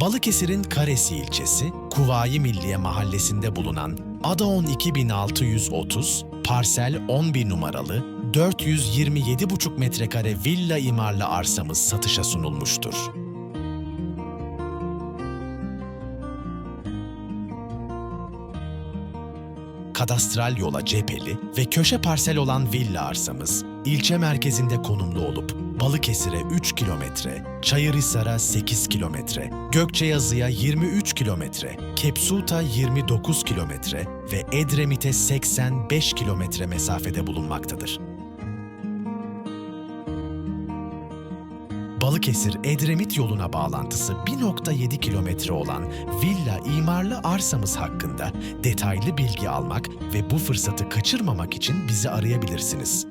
Balıkesir'in Karesi ilçesi, Kuvayi Milliye mahallesinde bulunan Adaon 2630, parsel 11 numaralı 427,5 metrekare villa imarlı arsamız satışa sunulmuştur. kadastral yola cepheli ve köşe parsel olan villa arsamız, ilçe merkezinde konumlu olup Balıkesir'e 3 kilometre, Çayırhisar'a 8 kilometre, Gökçeyazı'ya 23 kilometre, Kepsut'a 29 kilometre ve Edremit'e 85 kilometre mesafede bulunmaktadır. Balıkesir-Edremit yoluna bağlantısı 1.7 kilometre olan villa imarlı arsamız hakkında detaylı bilgi almak ve bu fırsatı kaçırmamak için bizi arayabilirsiniz.